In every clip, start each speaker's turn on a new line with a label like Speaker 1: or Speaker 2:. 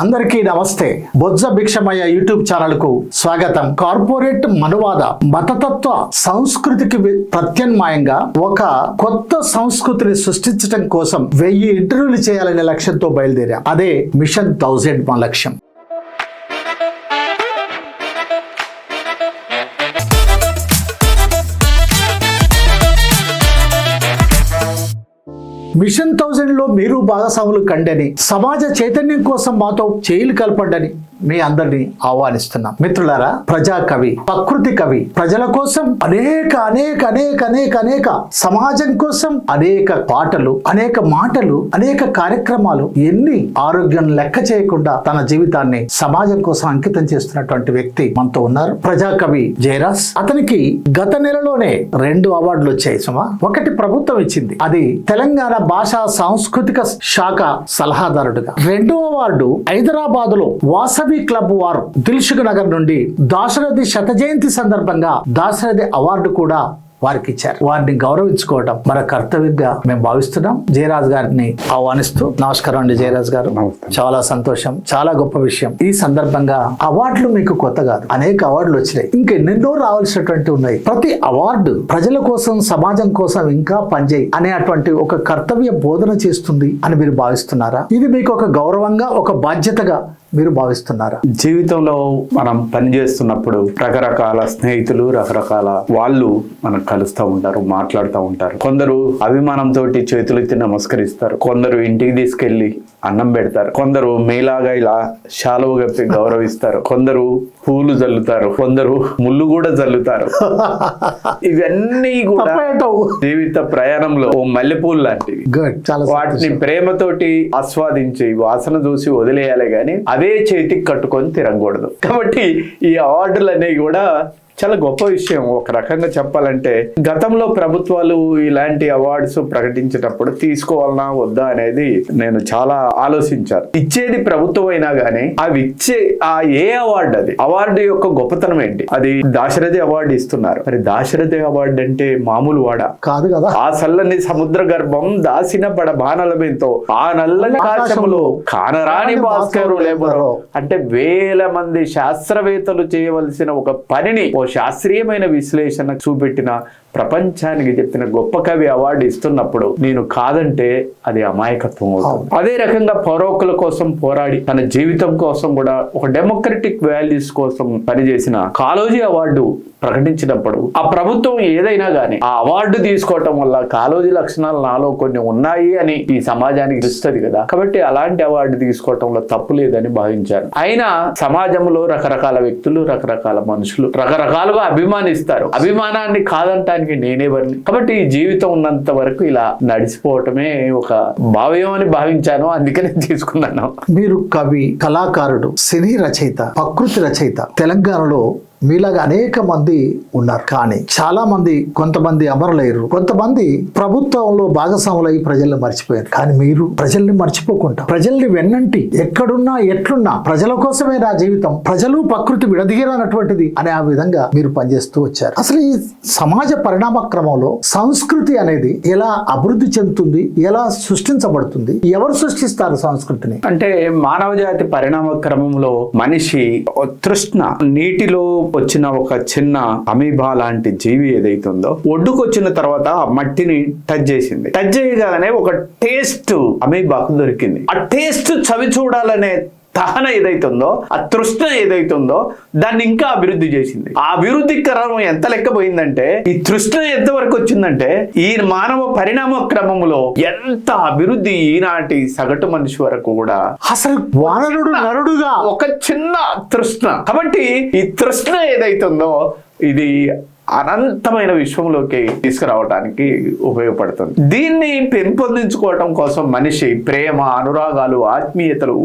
Speaker 1: అందరికీ నమస్తే. బొజ్జ భిక్షమయ్య యూట్యూబ్ ఛానల్కు స్వాగతం. కార్పొరేట్ మనువాద మతతత్వ సంస్కృతికి ప్రత్యామ్నాయంగా ఒక కొత్త సంస్కృతిని సృష్టించడం కోసం వెయ్యి ఇంటర్వ్యూలు చేయాలనే లక్ష్యంతో బయలుదేరాం. అదే మిషన్ థౌజండ్ మా లక్ష్యం. మిషన్ థౌజండ్లో మీరు భాగస్వాములు కండని సమాజ చైతన్యం కోసం మాతో చేయిలు కలపండని. మీ అందరినీ ఆహ్వానిస్తున్నాం. మిత్రులారా ప్రజా కవి ప్రకృతి కవి ప్రజల కోసం అనేక అనేక అనేక అనేక అనేక సమాజం కోసం అనేక పాటలు అనేక మాటలు అనేక కార్యక్రమాలు ఎన్ని ఆరోగ్యం లెక్క చేయకుండా తన జీవితాన్ని సమాజం కోసం అంకితం చేస్తున్నటువంటి వ్యక్తి మనతో ఉన్నారు. ప్రజా కవి జయరాజ్. అతనికి గత నెలలోనే రెండు అవార్డులు వచ్చాయి సుమా. ఒకటి ప్రభుత్వం ఇచ్చింది. అది తెలంగాణ భాషా సాంస్కృతిక శాఖ సలహాదారుడుగా. రెండో అవార్డు హైదరాబాద్లో వాసవి క్లబ్ వారు దిల్సుఖ్ నగర్ నుండి దాశరథి శత జయంతి సందర్భంగా దాశరథి అవార్డు కూడా వారికి ఇచ్చారు వారిని గౌరవించుకోవడం మన కర్తవ్యంగా మేము భావిస్తున్నాం. జయరాజ్ గారిని ఆహ్వానిస్తూ నమస్కారం అండి జయరాజ్ గారు. చాలా సంతోషం చాలా గొప్ప విషయం. ఈ సందర్భంగా అవార్డులు మీకు కొత్త కాదు. అనేక అవార్డులు వచ్చినాయి. ఇంకా ఎన్నెన్నో రావాల్సినటువంటి ఉన్నాయి. ప్రతి అవార్డు ప్రజల కోసం సమాజం కోసం ఇంకా పనిచేయి అనేటువంటి ఒక కర్తవ్య బోధన చేస్తుంది అని మీరు భావిస్తున్నారా? ఇది మీకు ఒక గౌరవంగా ఒక బాధ్యతగా మీరు భావిస్తున్నారా?
Speaker 2: జీవితంలో మనం పనిచేస్తున్నప్పుడు రకరకాల స్నేహితులు రకరకాల వాళ్ళు మనకు కలుస్తూ ఉంటారు మాట్లాడుతూ ఉంటారు. కొందరు అభిమానంతో చేతులెత్తి నమస్కరిస్తారు. కొందరు ఇంటికి తీసుకెళ్ళి అన్నం పెడతారు. కొందరు మీలాగా ఇలా శాలువ కప్పి గౌరవిస్తారు. కొందరు పూలు జల్లుతారు. కొందరు ముళ్ళు కూడా జల్లుతారు. ఇవన్నీ కూడా? జీవిత ప్రయాణంలో ఓ మల్లెపూలు లాంటివి. వాటిని. ప్రేమతోటి ఆస్వాదించి వాసన చూసి వదిలేయాలి గాని అవే చేతికి కట్టుకొని తిరగకూడదు. కాబట్టి ఈ అవార్డులు అనేవి కూడా చాలా గొప్ప విషయం. ఒక రకంగా చెప్పాలంటే గతంలో ప్రభుత్వాలు ఇలాంటి అవార్డ్స్ ప్రకటించేటప్పుడు తీసుకోవాలనా వద్దా అనేది నేను చాలా ఆలోచించాను. ఇచ్చేది ప్రభుత్వం అయినా గానీ అవి ఇచ్చే ఆ ఏ అవార్డు అది? అవార్డు యొక్క గొప్పతనం ఏంటి? అది దాశరథి అవార్డు ఇస్తున్నారు. మరి దాశరథి అవార్డు అంటే మామూలు వాడా?
Speaker 1: కాదు కదా.
Speaker 2: ఆ చల్లని సముద్ర గర్భం దాసిన పడ బాణలమేంతో ఆ నల్లని ఆకాశములో కానరాని భాస్కరు లేబరో అంటే వేల మంది శాస్త్రవేత్తలు చేయవలసిన ఒక పనిని శాస్త్రీయమైన విశ్లేషణ చూపెట్టిన ప్రపంచానికి చెప్పిన గొప్ప కవి అవార్డు ఇస్తున్నప్పుడు నేను కాదంటే అది అమాయకత్వం అవుతుంది. అదే రకంగా పౌరకుల కోసం పోరాడి తన జీవితం కోసం కూడా ఒక డెమోక్రటిక్ వాల్యూస్ కోసం పనిచేసిన కాలోజీ అవార్డు ప్రకటించినప్పుడు ఆ ప్రభుత్వం ఏదైనా గానీ ఆ అవార్డు తీసుకోవటం వల్ల కాలోజీ లక్షణాలు నాలో కొన్ని ఉన్నాయి అని ఈ సమాజానికి తెలుస్తుంది కదా. కాబట్టి అలాంటి అవార్డు తీసుకోవటంలో తప్పు లేదని భావించాను అయినా సమాజంలో రకరకాల వ్యక్తులు రకరకాల మనుషులు రకరకాలుగా అభిమానిస్తారు. అభిమానాన్ని కాదంటానికి నేనేవరిని? కాబట్టి ఈ జీవితం ఉన్నంత వరకు ఇలా నడిచిపోవటమే ఒక భావ్యం అని భావించాను. అందుకనే తీసుకున్నాను.
Speaker 1: మీరు కవి కళాకారుడు సినీ రచయిత ప్రకృతి రచయిత తెలంగాణలో మీలాగా అనేక మంది ఉన్నారు. కానీ చాలా మంది కొంతమంది అమరులయ్యారు. కొంతమంది ప్రభుత్వంలో భాగస్వాములై ప్రజల్ని మర్చిపోయారు. కానీ మీరు ప్రజల్ని మర్చిపోకుండా ప్రజల్ని వెన్నంటి ఎక్కడున్నా ఎట్లున్నా ప్రజల కోసమే నా జీవితం ప్రజలు ప్రకృతి విడదీయనటువంటిది అనే ఆ విధంగా మీరు పనిచేస్తూ వచ్చారు. అసలు ఈ సమాజ పరిణామ క్రమంలో సంస్కృతి అనేది ఎలా అభివృద్ధి చెందుతుంది ఎలా సృష్టించబడుతుంది ఎవరు సృష్టిస్తారు సంస్కృతిని?
Speaker 2: అంటే మానవ జాతి పరిణామ క్రమంలో మనిషి తృష్ణ నీటిలో వచ్చిన ఒక చిన్న అమీబా లాంటి జీవి ఏదైతుందో ఒడ్డుకు వచ్చిన తర్వాత ఆ మట్టిని టచ్ చేసింది. టచ్ చేయగానే ఒక టేస్ట్ అమీబాకు దొరికింది. ఆ టేస్ట్ చవి చూడాలనే తహన ఏదైతుందో ఆ తృష్ణ ఏదైతుందో దాన్ని ఇంకా అభివృద్ధి చేసింది. ఆ అభివృద్ధి క్రమం ఎంత లెక్కపోయిందంటే ఈ తృష్ణ ఎంత వరకు వచ్చిందంటే ఈ మానవ పరిణామ క్రమంలో ఎంత అభివృద్ధి ఈనాటి సగటు మనిషి వరకు కూడా
Speaker 1: అసలు వానరుడు నరుడుగా.
Speaker 2: ఒక చిన్న తృష్ణ. కాబట్టి ఈ తృష్ణ ఏదైతుందో ఇది అనంతమైన విశ్వంలోకి తీసుకురావడానికి ఉపయోగపడుతుంది. దీన్ని పెంపొందించుకోవటం కోసం మనిషి ప్రేమ అనురాగాలు ఆత్మీయతలు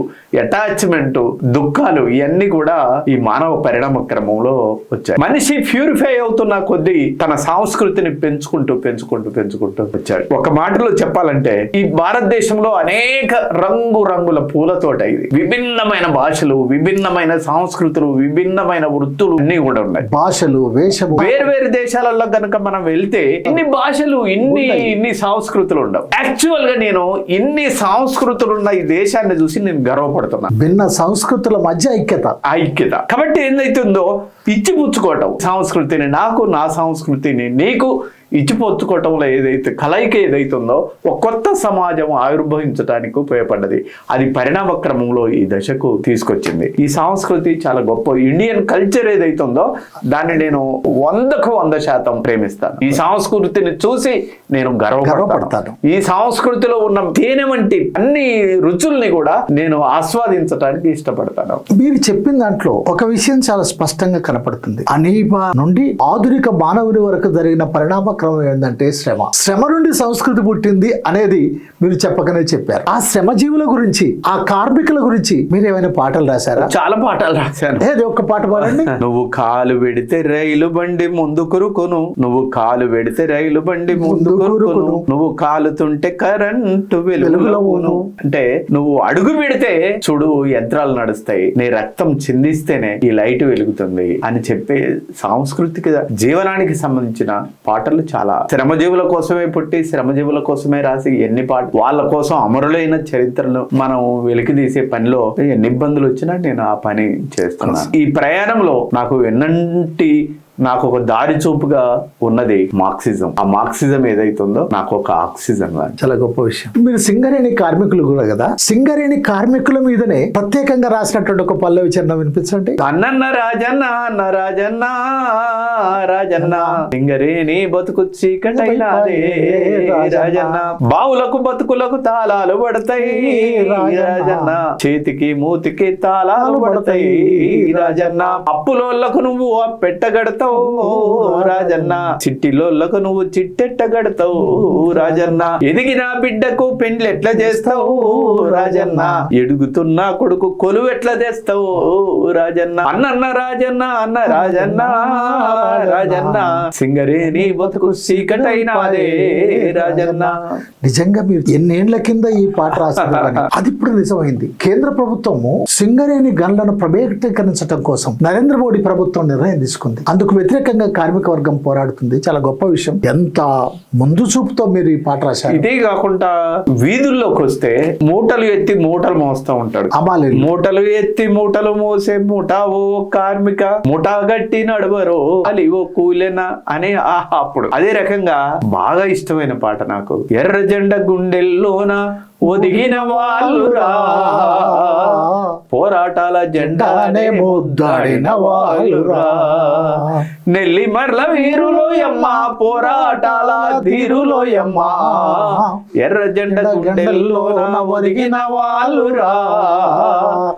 Speaker 2: అటాచ్మెంట్ దుఃఖాలు ఇవన్నీ కూడా ఈ మానవ పరిణామ క్రమంలో వచ్చాయి. మనిషి ప్యూరిఫై అవుతున్న కొద్దీ తన సంస్కృతిని పెంచుకుంటూ పెంచుకుంటూ పెంచుకుంటూ వచ్చాడు. ఒక మాటలో చెప్పాలంటే ఈ భారతదేశంలో అనేక రంగు రంగుల పూలతోట ఇది. విభిన్నమైన భాషలు విభిన్నమైన సంస్కృతులు విభిన్నమైన వృత్తులు అన్ని కూడా ఉన్నాయి.
Speaker 1: భాషలు వేషము
Speaker 2: వేరు వేరు దేశాలలో కనుక మనం వెళ్తే ఇన్ని భాషలు ఇన్ని ఇన్ని సంస్కృతులు ఉండవు. యాక్చువల్గా నేను ఇన్ని సంస్కృతులు ఉన్న ఈ దేశాన్ని చూసి నేను గర్వపడుతున్నా.
Speaker 1: భిన్న సంస్కృతుల మధ్య ఐక్యత.
Speaker 2: ఐక్యత. కాబట్టి ఏదైతుందో ఇచ్చిపుచ్చుకోవటం సంస్కృతిని నాకు నా సంస్కృతిని నీకు ఇచ్చిపుచ్చుకోవటంలో ఏదైతే కలయిక ఏదైతుందో ఒక కొత్త సమాజం ఆవిర్భవించడానికి ఉపయోగపడ్డది. అది పరిణామ క్రమంలో ఈ దశకు తీసుకొచ్చింది. ఈ సంస్కృతి చాలా గొప్ప ఇండియన్ కల్చర్ ఏదైతుందో దాన్ని నేను వందకు వంద శాతం ప్రేమిస్తాను. ఈ సంస్కృతిని చూసి నేను గర్వపడతాను. ఈ సంస్కృతిలో ఉన్న తేనె వంటి అన్ని రుచుల్ని కూడా నేను ఆస్వాదించడానికి ఇష్టపడతాను.
Speaker 1: మీరు చెప్పిన దాంట్లో ఒక విషయం చాలా స్పష్టంగా కనపడుతుంది. అనీబా నుండి ఆధునిక మానవుని వరకు జరిగిన పరిణామ క్రమం ఏంటంటే శ్రమ. శ్రమ నుండి సంస్కృతి పుట్టింది అనేది మీరు చెప్పకనే చెప్పారు. ఆ శ్రమజీవుల గురించి ఆ కార్మికుల గురించి మీరు ఏమైనా పాటలు రాశారా?
Speaker 2: చాలా పాఠాలు రాశాను.
Speaker 1: ఏది ఒక్క పాట పాడండి.
Speaker 2: నువ్వు కాలు పెడితే రైలు బండి ముందు కురుకును. నువ్వు కాలు పెడితే రైలు బండి ముందు కురుకును. నువ్వు కాలుతుంటే కరెంటు వెలుగులవును అంటే నువ్వు అడుగు పెడితే చూడు యంత్రాలు నడుస్తాయి. నీ రక్తం చిందిస్తేనే ఈ లైట్ వెలుగుతుంది అని చెప్పే సాంస్కృతిక జీవనానికి సంబంధించిన పాటలు చాలా శ్రమజీవుల కోసమే పుట్టి శ్రమజీవుల కోసమే రాసి ఎన్ని పాట వాళ్ళ కోసం అమరులైన చరిత్రను మనం వెలికి తీసే పనిలో ఎన్ని ఇబ్బందులు వచ్చినా నేను ఆ పని చేస్తున్నాను. ఈ ప్రయాణంలో నాకు ఎన్నంటి నాకు ఒక దారి చూపుగా ఉన్నది మార్క్సిజం. ఆ మార్క్సిజం ఏదైతుందో నాకు ఒక ఆక్సిజన్
Speaker 1: చాలా గొప్ప విషయం. మీరు సింగరేణి కార్మికులు కూడా కదా? సింగరేణి కార్మికుల మీదనే ప్రత్యేకంగా రాసినటువంటి ఒక పల్లవి చరణం వినిపించండి.
Speaker 2: అన్నన్న రాజన్న అన్న రాజన్న రాజన్న. సింగరేణి బతుకు చీకటైనాదే రాజన్న. బావులకు బతుకులకు తాళాలు పడతాయి రాజన్న. చేతికి మూతికి తాళాలు పడతాయి రాజన్న. అప్పులోళ్ళకు నువ్వు ఆ పెట్టగడతావు రాజన్న. చిట్టిలోళ్ళకు నువ్వు చిట్టెట్టగడతావు రాజన్న. ఎదిగిన బిడ్డకు పెండ్లు ఎట్లా చేస్తావు రాజన్న. ఎడుగుతున్న కొడుకు కొలువు ఎట్లా తెస్తావు రాజన్న. అన్నన్న రాజన్న అన్న రాజన్న రాజన్న. సింగరేణి బతుకు చీకటైనాదే రాజన్న.
Speaker 1: నిజంగా మీరు ఎన్నేళ్ళ కింద ఈ పాట కానీ అది ఇప్పుడు నిజమైంది. కేంద్ర ప్రభుత్వము సింగరేణి గన్లను ప్రైవేటీకరించడం కోసం నరేంద్ర మోడీ ప్రభుత్వం నిర్ణయం తీసుకుంది. అందుకు వ్యతిరేకంగా కార్మిక వర్గం పోరాడుతుంది. చాలా గొప్ప విషయం. ఎంత ముందు చూపుతో మీరు ఈ పాట రాశారు?
Speaker 2: ఇదే కాకుండా వీధుల్లోకి వస్తే మూటలు ఎత్తి మూటలు మోస్తూ ఉంటాడు.
Speaker 1: అమాలి
Speaker 2: మూటలు ఎత్తి మూటలు మోసే ముఠా ఓ కార్మిక. ముఠా గట్టి నడవరు ఓ కూలెనా అని ఆ అప్పుడు. అదే రకంగా బాగా ఇష్టమైన పాట నాకు. ఎర్ర జెండ గుండెల్లోన ఒదిగిన వాళ్ళురా. పోరాటాల జెండానే ముద్దాడిన వాళ్ళురా. నెల్లి మర్ల వీరులోయమ్మ పోరాటాల ధీరులోయమ్మ ఎర్ర జెండ గుండెల్లోన ఒదిగిన వాళ్ళురా.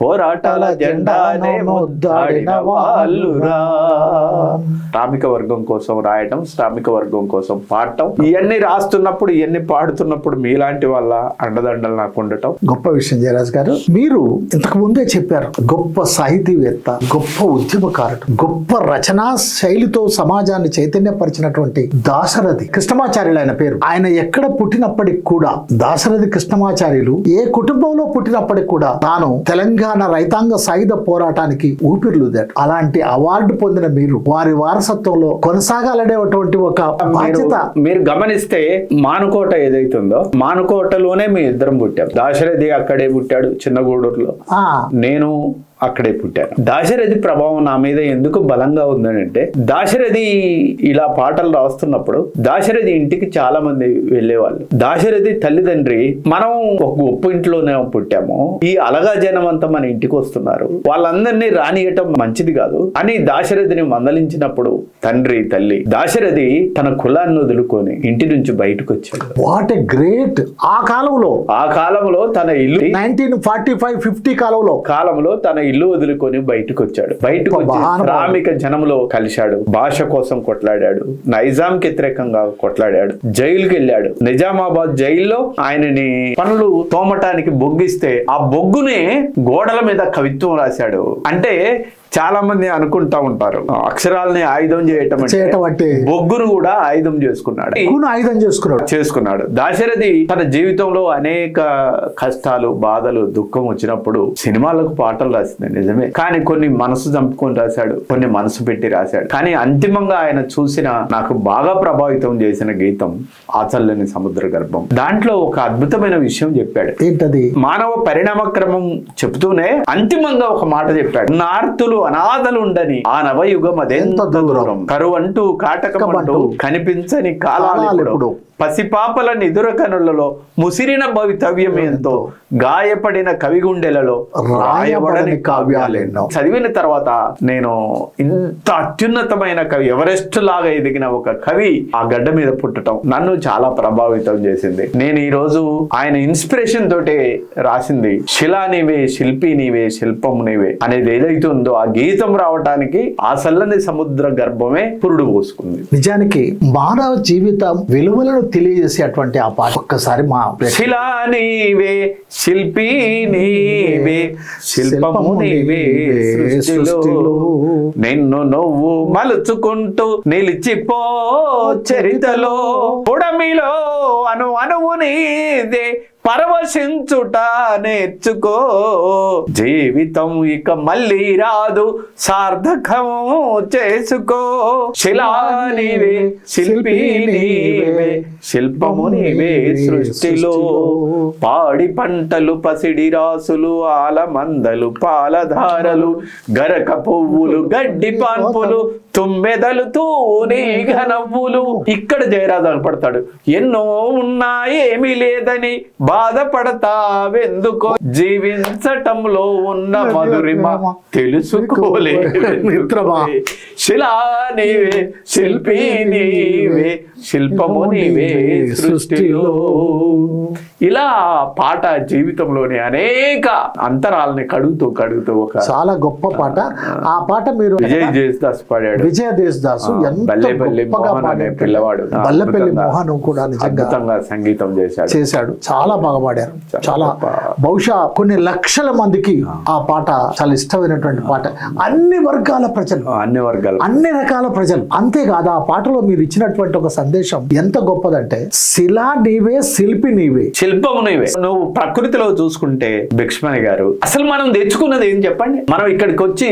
Speaker 2: పోరాటాల జెండానే ముద్దాడిన వాళ్ళురా. శ్రామిక వర్గం కోసం రాయటం శ్రామిక వర్గం కోసం పాడటం. ఇవన్నీ రాస్తున్నప్పుడు ఇవన్నీ పాడుతున్నప్పుడు మీలాంటి వాళ్ళ అండదండలు నాకు ఉండటం.
Speaker 1: గొప్ప విషయం జయరాజ్ గారు. మీరు ఇంతకు ముందే చెప్పారు గొప్ప సాహితీవేత్త గొప్ప ఉద్యమకారుడు గొప్ప రచనా శైలితో సమాజాన్ని చైతన్యపరిచినటువంటి దాశరథి కృష్ణమాచార్యులు ఆయన పేరు. ఆయన ఎక్కడ పుట్టినప్పటికి కూడా దాశరథి కృష్ణమాచార్యులు ఏ కుటుంబంలో పుట్టినప్పటికి కూడా తాను తెలంగాణ రైతాంగ సాయుధ పోరాటానికి ఊపిరిలుదాడు. అలాంటి అవార్డు పొందిన మీరు వారి వారసత్వంలో కొనసాగాలనేటువంటి ఒక బాధ్యత.
Speaker 2: మీరు- మీరు గమనిస్తే మానుకోట ఏదైతుందో మానుకోటలోనే మీ ఇద్దరం పుట్టాం. దాశరథి అక్కడే పుట్టాడు చిన్నగూడూరులో నేను అక్కడే పుట్టాను. దాశరథి ప్రభావం నా మీద ఎందుకు బలంగా ఉందనంటే దాశరథి ఇలా పాటలు రాస్తున్నప్పుడు దాశరథి ఇంటికి చాలా మంది వెళ్ళేవాళ్ళు. దాశరథి తల్లిదండ్రి మనం ఒక గొప్ప ఇంట్లోనే పుట్టాము. ఈ అలగా జనం అంతా మన ఇంటికి వస్తున్నారు. వాళ్ళందరినీ రానియటం మంచిది కాదు. అని దాశరథిని మందలించినప్పుడు తండ్రి తల్లి దాశరథి తన కులాన్ని వదులుకొని ఇంటి నుంచి బయటకు వచ్చాడు.
Speaker 1: వాట్ ఎ గ్రేట్ ఆ కాలంలో.
Speaker 2: ఆ కాలంలో తన ఇల్లు
Speaker 1: నైన్టీన్ ఫార్టీ ఫైవ్ ఫిఫ్టీ కాలంలో.
Speaker 2: కాలంలో తన ఇల్లు వదులుకొని బయటకు వచ్చాడు బయటకు వచ్చి. శ్రామిక జనంలో కలిశాడు. భాష కోసం కొట్లాడాడు. నైజాం కి వ్యతిరేకంగా కొట్లాడాడు. జైలుకి వెళ్ళాడు నిజామాబాద్ జైల్లో ఆయనని పనులు తోమటానికి బొగ్గిస్తే ఆ బొగ్గునే గోడల మీద కవిత్వం రాశాడు. అంటే చాలా మంది అనుకుంటా ఉంటారు. అక్షరాలని ఆయుధం చేయటం అంటే
Speaker 1: చేయటం అంటే
Speaker 2: బొగ్గును కూడా ఆయుధం చేసుకున్నాడు.
Speaker 1: ఆయుధం చేసుకున్నాడు.
Speaker 2: చేసుకున్నాడు. దాశరథి తన జీవితంలో అనేక కష్టాలు బాధలు దుఃఖం వచ్చినప్పుడు సినిమాలకు పాటలు రాసింది నిజమే. కానీ కొన్ని మనసు చంపుకొని రాశాడు కొన్ని మనసు పెట్టి రాశాడు. కానీ అంతిమంగా ఆయన చూసిన నాకు బాగా ప్రభావితం చేసిన గీతం ఆచల్లని సముద్ర గర్భం. దాంట్లో ఒక అద్భుతమైన విషయం చెప్పాడు.
Speaker 1: ఏంటది?
Speaker 2: మానవ పరిణామ క్రమం చెప్తూనే అంతిమంగా ఒక మాట చెప్పాడు. నార్తులు అనాథలు ఉండని ఆ నవయుగం అదెంత దూరం. కరువంటూ కాటకమంటూ కనిపించని కాలాలు. పసిపాపల నిదుర కనులలో ముసిరిన భవితవ్యం ఎంతో గాయపడిన కవిగుండెలలో రాయబడని కావ్యాలెన్నో. చదివిన తర్వాత నేను ఇంత అత్యున్నతమైన కవి ఎవరెస్ట్ లాగా ఎదిగిన ఒక కవి ఆ గడ్డ మీద పుట్టడం నన్ను చాలా ప్రభావితం చేసింది. నేను ఈ రోజు ఆయన ఇన్స్పిరేషన్ తోటే రాసింది శిలా నీవే శిల్పి నీవే శిల్పము నీవే అనేది ఏదైతే ఉందో ఆ గీతం రావటానికి ఆ సల్లని సముద్ర గర్భమే పురుడు పోసుకుంది.
Speaker 1: నిజానికి మానవ జీవితం విలువలను తెలియజేసేటువంటి ఆ పాట ఒక్కసారి మా
Speaker 2: శిలా నీవే శిల్పి నీవే శిల్పము నీవే. నిన్ను నువ్వు మలుచుకుంటూ నిలిచిపో చరితలో పుడమిలో అను అనువు నీదే పరవశించుట నేర్చుకో. జీవితం ఇక మళ్ళీ రాదు సార్థకము చేసుకో. శిలా నీవే శిల్పి నీవే శిల్పము నీవే సృష్టిలో. పాడి పంటలు పసిడి రాసులు ఆలమందలు పాలధారలు గరక పువ్వులు గడ్డి పాన్పులు తుమ్మెదలు తూనీగ నవ్వులు ఇక్కడ జయరాజు పడతాడు. ఎన్నో ఉన్నా ఏమీ లేదని బాధపడతావెందుకో? జీవించటంలో ఉన్న మధురిమ తెలుసుకోలే. శిలా నీవే శిల్పి నీవే శిల్పము నీవే సృష్టిలో. ఇలా పాట జీవితంలోని అనేక అంతరాలని కడుగుతూ కడుగుతూ ఒక
Speaker 1: చాలా గొప్ప పాట. ఆ పాట మీరు
Speaker 2: విజయ్ జయదాస్ పాడాడు.
Speaker 1: విజయ దేశ్ దాసు
Speaker 2: ఆ,
Speaker 1: ఎంత
Speaker 2: బల్లెపల్లి మోహన్ అనే. పిల్లవాడు.
Speaker 1: బల్లెపల్లి మోహన్ కూడా నిజంగా
Speaker 2: అద్భుతంగా సంగీతం చేశాడు.
Speaker 1: చేశాడు. చాలా బాగా పాడారు.
Speaker 2: చాలా.
Speaker 1: బహుశా కొన్ని లక్షల మందికి ఆ. పాట చాలా ఇష్టమైనటువంటి పాట. అన్ని వర్గాల ప్రజలు.
Speaker 2: అన్ని వర్గాలు
Speaker 1: అన్ని రకాల ప్రజలు. అంతేకాదు ఆ పాటలో మీరు ఇచ్చినటువంటి ఒక సందేశం ఎంత గొప్పదంటే శిలా నీవే శిల్పి నీవే.
Speaker 2: శిల్పము నీవే. నువ్వు ప్రకృతిలో చూసుకుంటే భిక్ష్మణి గారు అసలు మనం తెచ్చుకున్నది ఏం చెప్పండి? మనం ఇక్కడికి వచ్చి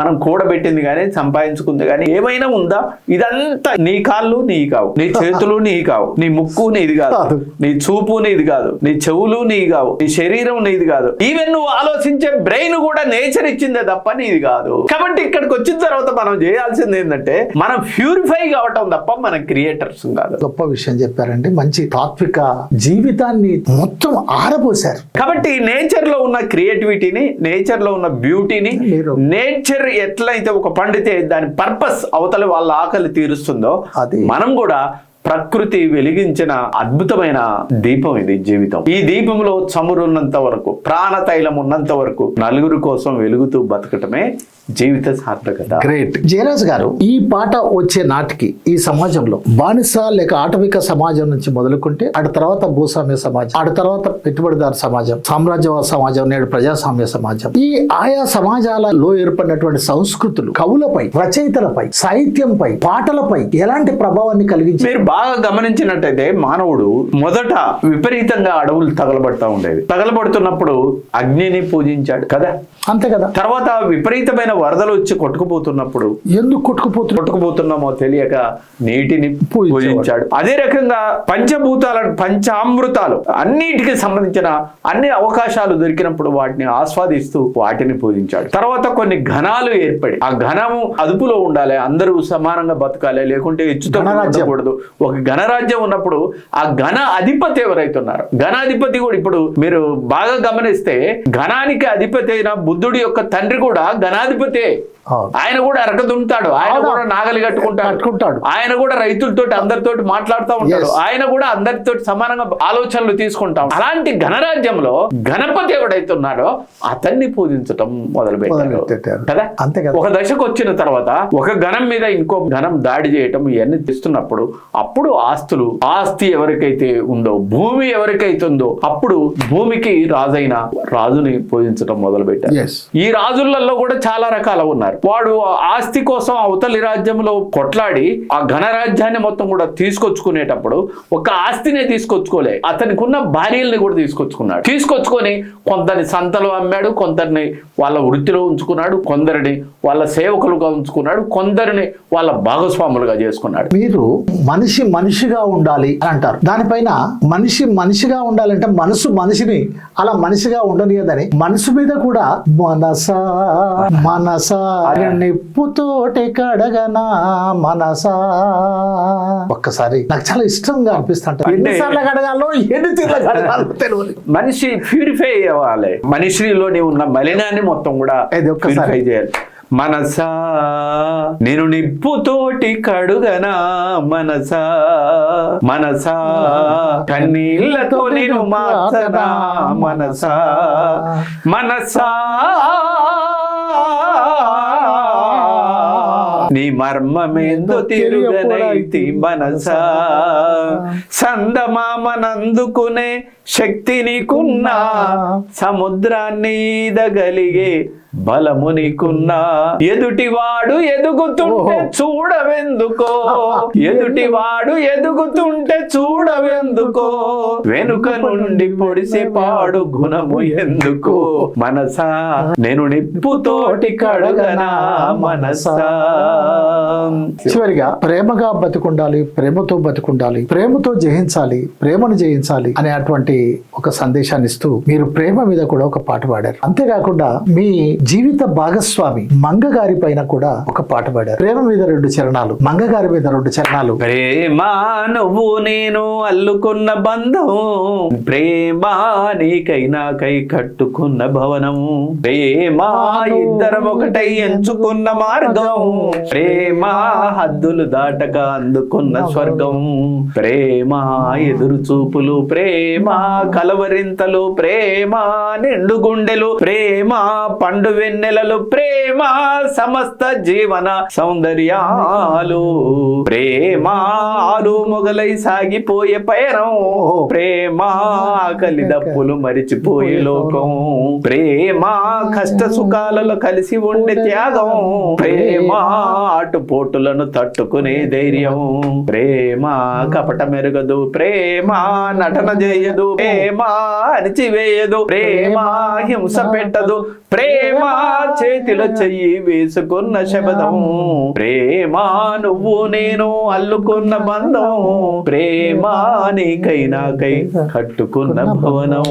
Speaker 2: మనం కూడబెట్టింది కానీ సంపాదించుకుంది కానీ ఏమైనా ఉందా? ఇదంతా నీ కాళ్ళు నీ కావు నీ చేతులు నీ కావు నీ ముక్కు నీది కాదు. నీ చూపు నీది కాదు. నీ చెవులు నీ కావు నీ శరీరం నీది కాదు. ఈవెన్ నువ్వు ఆలోచించే బ్రెయిన్ కూడా నేచర్ ఇచ్చిందే తప్ప నీది కాదు. కాబట్టి ఇక్కడికి వచ్చిన తర్వాత మనం చేయాల్సింది ఏంటంటే మనం ప్యూరిఫై కావటం తప్ప మనం క్రియేటర్స్. కాదు.
Speaker 1: గొప్ప విషయం చెప్పారండి. మంచి తాత్విక జీవితాన్ని మొత్తం ఆరబోశారు
Speaker 2: కాబట్టి నేచర్లో ఉన్న క్రియేటివిటీని నేచర్లో ఉన్న బ్యూటీని నేచర్ ఎట్లయితే ఒక పండితే దాని పర్పస్ అవతల వాళ్ళ ఆకలి తీరుస్తుందో
Speaker 1: అది-
Speaker 2: మనం కూడా ప్రకృతి వెలిగించిన అద్భుతమైన దీపం ఇది జీవితం. ఈ దీపంలో చమురు ఉన్నంత వరకు ప్రాణతైలం ఉన్నంత వరకు నలుగురు కోసం వెలుగుతూ బతకటమే జీవిత సార్థకత.
Speaker 1: గ్రేట్ జయరాజ్ గారు ఈ పాట వచ్చే నాటికి ఈ సమాజంలో బానిస లేక ఆటవిక సమాజం నుంచి మొదలుకుంటే అటు తర్వాత భూస్వామ్య సమాజం అటు తర్వాత పెట్టుబడిదారు సమాజం సామ్రాజ్యవాద సమాజం నేడు ప్రజాస్వామ్య సమాజం. ఈ ఆయా సమాజాలలో ఏర్పడినటువంటి సంస్కృతులు కవులపై రచయితలపై సాహిత్యంపై పాటలపై ఎలాంటి ప్రభావాన్ని కలిగించి
Speaker 2: మీరు బాగా గమనించినట్టయితే మానవుడు మొదట విపరీతంగా అడవులు తగలబడతా ఉండేది తగలబడుతున్నప్పుడు అగ్నిని పూజించాడు కదా?
Speaker 1: అంతే కదా.
Speaker 2: తర్వాత విపరీతమైన వరదలు వచ్చి కొట్టుకుపోతున్నప్పుడు
Speaker 1: ఎందుకు కొట్టుకుపోతున్నారు
Speaker 2: కొట్టుకుపోతున్నామో తెలియక నీటిని. పూజించాడు. అదే రకంగా పంచభూతాల పంచామృతాలు అన్నిటికి సంబంధించిన అన్ని అవకాశాలు దొరికినప్పుడు వాటిని ఆస్వాదిస్తూ వాటిని పూజించాడు. తర్వాత కొన్ని ఘనాలు ఏర్పడి ఆ ఘనము అదుపులో ఉండాలి అందరూ సమానంగా బతకాలి లేకుంటే హెచ్చుతో
Speaker 1: ఘనరాజ్యం.
Speaker 2: ఒక ఘనరాజ్యం ఉన్నప్పుడు ఆ ఘన అధిపతి ఎవరైతున్నారు? ఘనాధిపతి కూడా ఇప్పుడు మీరు బాగా గమనిస్తే ఘనానికి అధిపతి అయిన బుద్ధుడి యొక్క తండ్రి కూడా ఘనాధిపతే. ఆయన కూడా అరకదుంటాడు ఆయన? కూడా నాగలి కట్టుకుంటాడు
Speaker 1: కట్టుకుంటాడు.
Speaker 2: ఆయన కూడా రైతులతోటి అందరితోటి మాట్లాడుతూ ఉంటాడు. ఆయన కూడా అందరితోటి సమానంగా ఆలోచనలు తీసుకుంటాం అలాంటి ఘనరాజ్యంలో గణపతి ఎవడైతే ఉన్నాడో అతన్ని పూజించటం మొదలు పెట్టారు. కదా. ఒక దశకు వచ్చిన తర్వాత ఒక గణం మీద ఇంకో గణం దాడి చేయటం ఇవన్నీ తెస్తున్నప్పుడు అప్పుడు ఆస్తులు ఆస్తి ఎవరికైతే ఉందో భూమి ఎవరికైతే ఉందో అప్పుడు భూమికి రాజైన రాజుని పూజించటం మొదలు పెట్టారు. ఈ రాజులలో కూడా చాలా రకాల ఉన్నారు వాడు ఆస్తి కోసం అవతలి రాజ్యంలో కొట్లాడి ఆ ఘనరాజ్యాన్ని మొత్తం కూడా తీసుకొచ్చుకునేటప్పుడు ఒక ఆస్తినే తీసుకొచ్చుకోలే. అతనికి ఉన్న భార్యల్ని కూడా తీసుకొచ్చుకున్నాడు. తీసుకొచ్చుకొని కొందరిని సంతలో అమ్మాడు కొందరిని వాళ్ళ వృత్తిలో ఉంచుకున్నాడు కొందరిని వాళ్ళ సేవకులుగా ఉంచుకున్నాడు కొందరిని వాళ్ళ భాగస్వాములుగా చేసుకున్నాడు.
Speaker 1: మీరు మనిషి మనిషిగా ఉండాలి అని అంటారు. దానిపైన మనిషి మనిషిగా ఉండాలంటే మనసు మనిషిని అలా మనిషిగా ఉండనియదని మనసు మీద కూడా మనసా మనసా నిప్పుతోటి కడగనా మనసా. ఒక్కసారి నాకు చాలా ఇష్టంగా అనిపిస్తుంటారు ఎన్నిసార్లు కడగాలో ఎన్ని తీర్లు కడగాలో తెలియదు.
Speaker 2: మనిషి ప్యూరిఫై అవ్వాలి మనిషిలోని ఉన్న మలినాన్ని మొత్తం కూడా
Speaker 1: ఇది ఒక్కసారి.
Speaker 2: చేయాలి. మనసా నేను నిప్పుతోటి కడుగనా మనసా? మనసా కన్నీళ్ళతో నేను మార్చనా మనసా? మనసా నీ మర్మమేందో తిరుగనైతి మనసా? సందమామనందుకునే శక్తి నీకున్నా. సముద్రాన్ని ఈదగలిగే బలము నీకున్నా ఎదుటివాడు ఎదుగుతుంటే చూడవెందుకో? ఎదుటివాడు ఎదుగుతుంటే చూడవెందుకో? వెనుక నుండి పొడిసే పాడు గుణము ఎందుకో? మనసా నేను నిప్పుతోటి కడగనా మనసా?
Speaker 1: చివరిగా ప్రేమగా బతికుండాలి ప్రేమతో బతికుండాలి ప్రేమతో జయించాలి ప్రేమను జయించాలి అనేటువంటి ఒక సందేశాన్ని ఇస్తూ మీరు ప్రేమ మీద కూడా ఒక పాట పాడారు. అంతేకాకుండా మీ జీవిత భాగస్వామి మంగ గారి పైన కూడా ఒక పాట పాడారు. ప్రేమ మీద రెండు చరణాలు మంగ గారి మీద రెండు చరణాలు.
Speaker 2: ప్రేమ నువ్వు నేను అల్లుకున్న బంధం ప్రేమ నీకైనా కై కట్టుకున్న భవనం. ప్రేమ ఇద్దరం ఒకటై ఎంచుకున్న మార్గం ప్రేమ హద్దులు దాటక అందుకున్న స్వర్గం. ప్రేమ ఎదురు చూపులు ప్రేమ కలవరింతలు ప్రేమ నిండు గుండెలు ప్రేమ పండు వెన్నెలలు ప్రేమ సమస్త జీవన సౌందర్యాలు. ప్రేమ ఆలు మొగలై సాగిపోయే పయనం. ప్రేమ ఆకలి దప్పులు మరిచిపోయే లోకం. ప్రేమ కష్ట సుఖాలలో కలిసి ఉండే త్యాగం. ప్రేమ ఆటుపోటులను తట్టుకునే ధైర్యం. ప్రేమ కపట మెరుగదు. ప్రేమ నటన చేయదు ప్రేమ అణిచివేయదు. ప్రేమ హింస పెట్టదు. ప్రేమ చేతిలో చెయ్యి వేసుకున్న శబదం ప్రేమ నువ్వు నేను అల్లుకున్న బంధం. ప్రేమ నీకై నాకై కట్టుకున్న భవనం.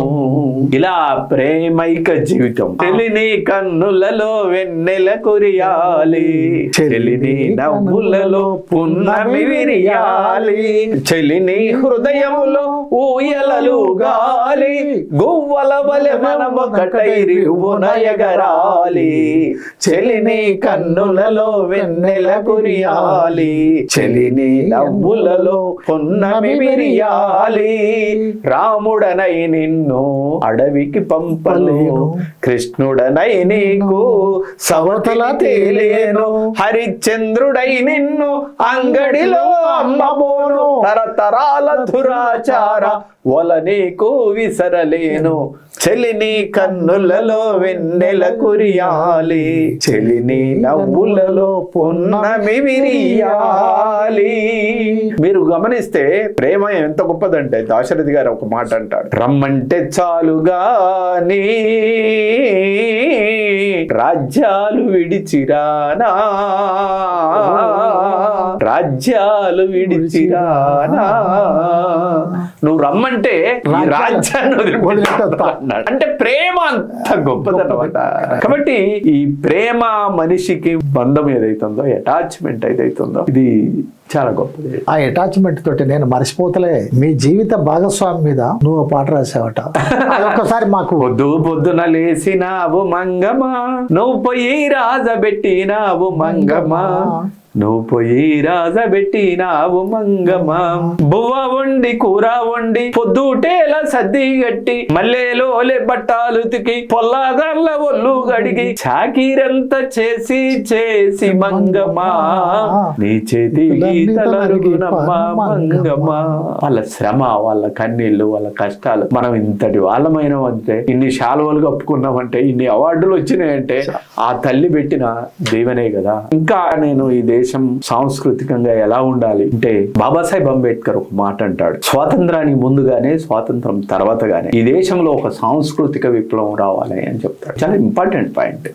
Speaker 2: ఇలా ప్రేమైక జీవితం. తెలిని కన్నులలో వెన్నెల కురియాలి. చెలిని నవ్వులలో పున్నమి విరియాలి. చెలిని హృదయములో ఊయలలు గాలి. గువ్వల వలె మనమొకటై రివ్వునయగరాలి చెలిని కన్నులలో వెన్నెల కురియాలి. చెలిని నవ్వులలో పున్నమి విరియాలి రాముడనై నిన్ను అడవికి పంపలేను. కృష్ణుడనై నీకు సవతల తేలేను. హరిశ్చంద్రుడై నిన్ను అంగడిలో అమ్మబోను. తరతరాల దురాచార వల నీకు విసరలేను. చెలిని కన్నులలో వెన్నెల కురియాలి. చెలిని నవ్వులలో పున్నమి విరియాలి. మీరు గమనిస్తే ప్రేమ ఎంత గొప్పదంటే దాశరథి గారు ఒక మాట అంటాడు. రమ్మంటే చాలుగా నీ రాజ్యాలు విడిచిరానా? రాజ్యాలు విడిచిరానా? నువ్వు రమ్మంటే ఈ రాజ్యాన్ని. అంటే ప్రేమ అంత గొప్పదన్నమాట. కాబట్టి ఈ ప్రేమ మనిషికి బంధం ఏదైతుందో అటాచ్మెంట్ ఏదైతుందో ఇది చాలా గొప్పది.
Speaker 1: ఆ అటాచ్మెంట్ తోటి నేను మర్చిపోతలే. మీ జీవిత భాగస్వామి మీద నువ్వు పాట రాసావట. అదొక్కసారి మాకు
Speaker 2: పొద్దు పొద్దున లేసినావు మంగమా నువ్వు పోయి రాజబెట్టినావు మంగమా. నువ్వు పోయి రాజబెట్టినావు మంగమ్మ. బువ్వ వండి కూర వండి పొద్దుటేల సద్ది గట్టి మల్లెలోలే బట్టాలు ఉతికి పొల్లాదల్ల ఒళ్ళు గడిగి చాకీరంత చేసి చేసి మంగమ్మ. నీ చేతి గీతలరుగునమ్మ మంగమ్మ. వాళ్ళ శ్రమ వాళ్ళ కన్నీళ్ళు వాళ్ళ కష్టాలు మనం ఇంతటి వాళ్ళమైన అంటే ఇన్ని శాలువలు కప్పుకున్నామంటే ఇన్ని అవార్డులు వచ్చినాయంటే ఆ తల్లి పెట్టిన దీవెనే కదా. ఇంకా నేను ఈ దేశం సాంస్కృతికంగా ఎలా ఉండాలి అంటే బాబాసాహెబ్ అంబేద్కర్ ఒక మాట అంటాడు స్వాతంత్రానికి ముందుగానే స్వాతంత్రం తర్వాత గానే ఈ దేశంలో ఒక సాంస్కృతిక విప్లవం రావాలి అని చెప్తాడు. చాలా ఇంపార్టెంట్ పాయింట్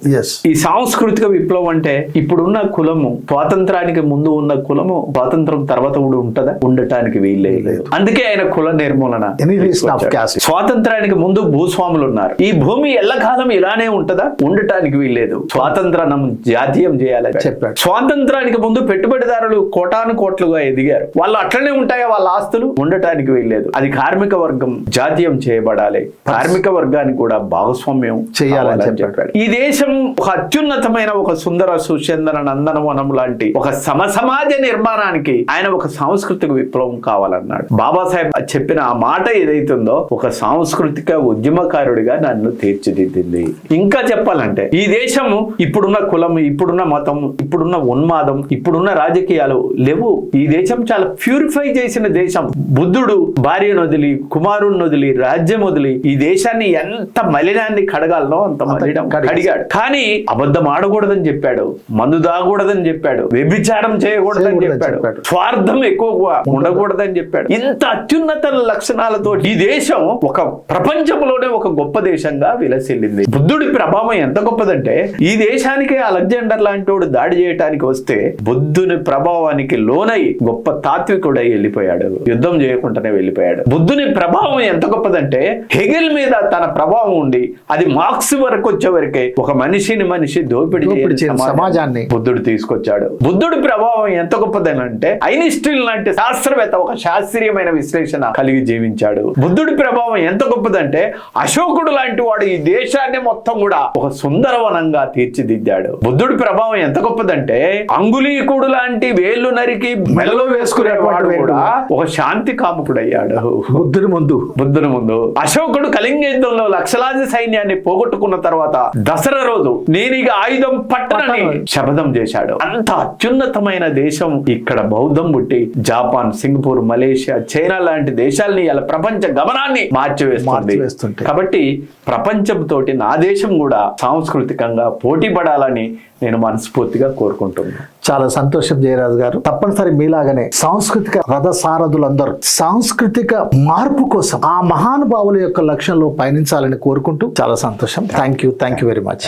Speaker 2: ఈ సాంస్కృతిక విప్లవం అంటే ఇప్పుడున్న కులము స్వాతంత్రానికి ముందు ఉన్న కులము స్వాతంత్రం తర్వాత కూడా ఉంటదా? ఉండటానికి వీలే లేదు. అందుకే ఆయన కుల నిర్మూలన. స్వాతంత్రానికి ముందు భూస్వాములు ఉన్నారు. ఈ భూమి ఎల్లకాలం ఇలానే ఉంటదా? ఉండటానికి వీల్లేదు. స్వాతంత్రం జాతీయం చేయాలని
Speaker 1: చెప్పాడు.
Speaker 2: స్వాతంత్రానికి ముందు పెట్టుబడిదారులు కోటాను కోట్లుగా ఎదిగారు. వాళ్ళు అట్లనే ఉంటాయా? వాళ్ళ ఆస్తులు? ఉండటానికి వీల్లేదు. అది కార్మిక వర్గం జాతీయం చేయబడాలి. కార్మిక వర్గానికి కూడా భాగస్వామ్యం
Speaker 1: చేయాలని చెప్పాడు.
Speaker 2: ఈ దేశం ఒక అత్యున్నతమైన ఒక సుందర సుచందన నందనవనం లాంటి ఒక సమసమాజ నిర్మాణానికి ఆయన ఒక సాంస్కృతిక విప్లవం కావాలన్నాడు. బాబాసాహెబ్ చెప్పిన ఆ మాట ఏదైతుందో ఒక సాంస్కృతిక ఉద్యమకారుడిగా నన్ను తీర్చిదిద్దింది. ఇంకా చెప్పాలంటే ఈ దేశం ఇప్పుడున్న కులం ఇప్పుడున్న మతం ఇప్పుడున్న ఉన్మాదం ఇప్పుడున్న రాజకీయాలు లేవు. ఈ దేశం చాలా ప్యూరిఫై చేసిన దేశం. బుద్ధుడు భార్యను వదిలి కుమారుణ్ణి వదిలి రాజ్యం వదిలి ఈ దేశాన్ని ఎంత మలినాన్ని కడగాలనో అంత మలినం. అడిగాడు కానీ అబద్ధం ఆడకూడదని చెప్పాడు. మందు దాగకూడదని చెప్పాడు. వ్యభిచారం చేయకూడదని చెప్పాడు. స్వార్థం ఎక్కువ ఉండకూడదని చెప్పాడు. ఇంత అత్యున్నత లక్షణాలతో ఈ దేశం ఒక ప్రపంచంలోనే ఒక గొప్ప దేశంగా విలసిల్లింది. బుద్ధుడి ప్రభావం ఎంత గొప్పదంటే ఈ దేశానికి అలెగ్జాండర్ లాంటి వాడు దాడి చేయటానికి వస్తే బుద్ధుని ప్రభావానికి లోనై గొప్ప తాత్వికుడై వెళ్ళిపోయాడు. యుద్ధం చేయకుండానే వెళ్ళిపోయాడు. బుద్ధుని ప్రభావం ఎంత గొప్పదంటే హెగెల్ మీద తన ప్రభావం ఉండి అది మార్క్స్ వరకు వచ్చే వరకే ఒక మనిషిని మనిషి దోపిడీ సమాజాన్ని బుద్ధుడు తీసుకొచ్చాడు. బుద్ధుడి ప్రభావం ఎంత గొప్పదనంటే ఐనిస్టీన్ లాంటి శాస్త్రవేత్త ఒక శాస్త్రీయమైన విశ్లేషణ కలిగి జీవించాడు. బుద్ధుడి ప్రభావం ఎంత గొప్పదంటే అశోకుడు లాంటి వాడు ఈ దేశాన్ని మొత్తం కూడా ఒక సుందరవనంగా తీర్చిదిద్దాడు. బుద్ధుడి ప్రభావం ఎంత గొప్పదంటే అంగుళీకుడు లాంటి వేళ్ళు నరికి మెడలో వేసుకునేవాడు కూడా ఒక శాంతి కాముకుడయ్యాడు.
Speaker 1: బుద్ధుని ముందు.
Speaker 2: బుద్ధుని ముందు. అశోకుడు కళింగ యుద్ధంలో లక్షలాది సైన్యాన్ని పోగొట్టుకున్న తర్వాత దసరా రోజు నేను ఇక ఆయుధం పట్టనని
Speaker 1: పట్టను.
Speaker 2: శపథం చేశాడు. అంత అత్యున్నతమైన దేశం ఇక్కడ బౌద్ధం పుట్టి జాపాన్ సింగపూర్ మలేషియా చైనా లాంటి దేశాలని ఇలా ప్రపంచ గమనాన్ని మార్చివేస్తుంది. కాబట్టి ప్రపంచంతో నా దేశం కూడా సాంస్కృతికంగా పోటీ పడాలని నేను మనస్ఫూర్తిగా కోరుకుంటున్నాను
Speaker 1: చాలా సంతోషం జయరాజు గారు. తప్పనిసరి మీలాగనే సాంస్కృతిక రథ సారథులందరూ సాంస్కృతిక మార్పు కోసం ఆ మహానుభావుల యొక్క లక్ష్యంలో పయనించాలని కోరుకుంటూ చాలా సంతోషం. Thank you thank you very much